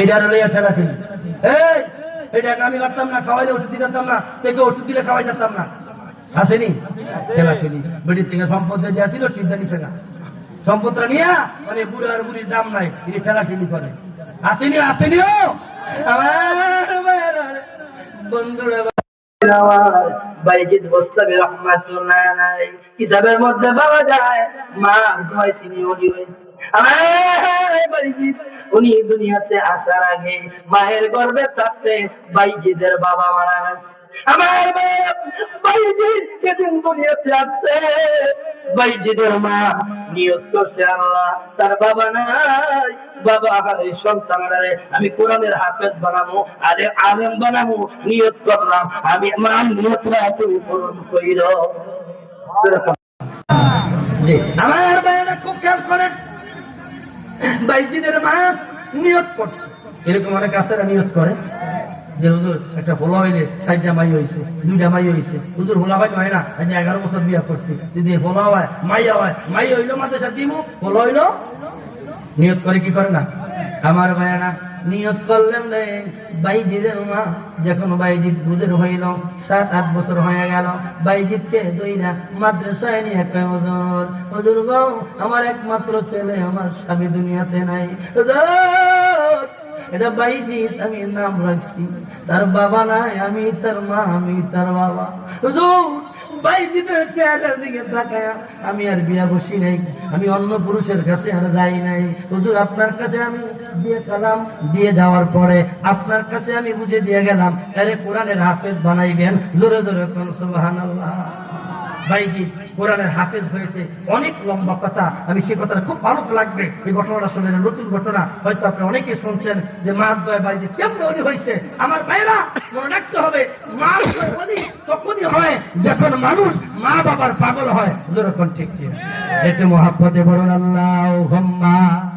এইটার লইয়া ঠেলা এই এটাকে আমি পারতাম না, খাওয়াইলে ওষুধ দিতে না থেকে ওষুধ দিলে খাওয়াই যেতাম না। আসেনি? ঠেলি বেটির থেকে সম্পদ যে আসিল টিপটা নিছে না। সম্পদটা নিয়া মানে বুড়ো বুড়ির দাম নাই এই ঠেলি করে। আসেনি আসেনি আমার বন্ধুরা কিতাবের মধ্যে পাওয়া যায়, মা তিনি উনি হয়েছে। উনি দুনিয়াতে আসার আগে মায়ের গর্ভে থাকতে বাইজিদের বাবা মারা গেছে। আমার বাইজিদ যেদিন দুনিয়াতে আসছে বাইজিদের মা নিয়ত করছে আল্লাহ। তার বাবা নাই বাবা এই সন্তানরে আমি কোরআনের হাফেজ বানাবো আরে আলেম বানাবো নিয়ত করলাম আমি আমার নিয়তটা তুমি পূরণ কইর। জি। আমার বাইজিদের মা নিয়ত করছে। এরকম অনেক আসারা নিয়ত করে যে, হুজুর, একটা হোলা হইলে চারটা মাই হয়েছে দুইটা মাই হয়েছে হুজুর, হোলা ভাই হয় না আমি এগারো বছর বিয়া করছি। যদি হোলা হয়, মাইয়া হয়, মাই হইল মাদ্রাসা দিব হোলা হইল নিয়ত করে কি করে না? আমার ভাইয়ানা নিয়ত করলেন রে। বাইজিদের মা যখন বাইজিৎ বুঝের হইল, সাত, আট বছর হয়ে গেল বাইজিৎকে দুই না মাদ্রাসায় নিয়ে হজুর, হুজুর গো, আমার একমাত্র ছেলে, আমার স্বামী দুনিয়াতে নাই। হুজুর এটা বাইজিৎ আমি নাম রাখছি। তার বাবা নাই, আমি তার মা, আমি তার বাবা। আমি আর বিয়া বসি নাই, আমি অন্য পুরুষের কাছে আর যাই নাই। হুজুর, আপনার কাছে আমি দিয়ে গেলাম দিয়ে যাওয়ার পরে আপনার কাছে আমি বুঝে দিয়ে গেলাম, আরে কোরআনের হাফেজ বানাইবেন, জোরে জোরে কোন, সুবহানাল্লাহ। বাইজি কোরআনের হাফেজ হয়েছে। অনেক লম্বা কথা। আমি সেই কথাটা খুব ভালো লাগবে। এই ঘটনাটা শুনে নতুন ঘটনা। হয়তো আপনি অনেকে শুনছেন যে মার দয় বাইজি কেমন উনি হয়েছে। আমার ভাইরা, মনে রাখতে হবে, মার দয় বলি তখনই হয় যখন মানুষ মা বাবার পাগল হয়। যেরকম ঠিক ঠিক এতে মহাব্বতে বলুন আল্লাহ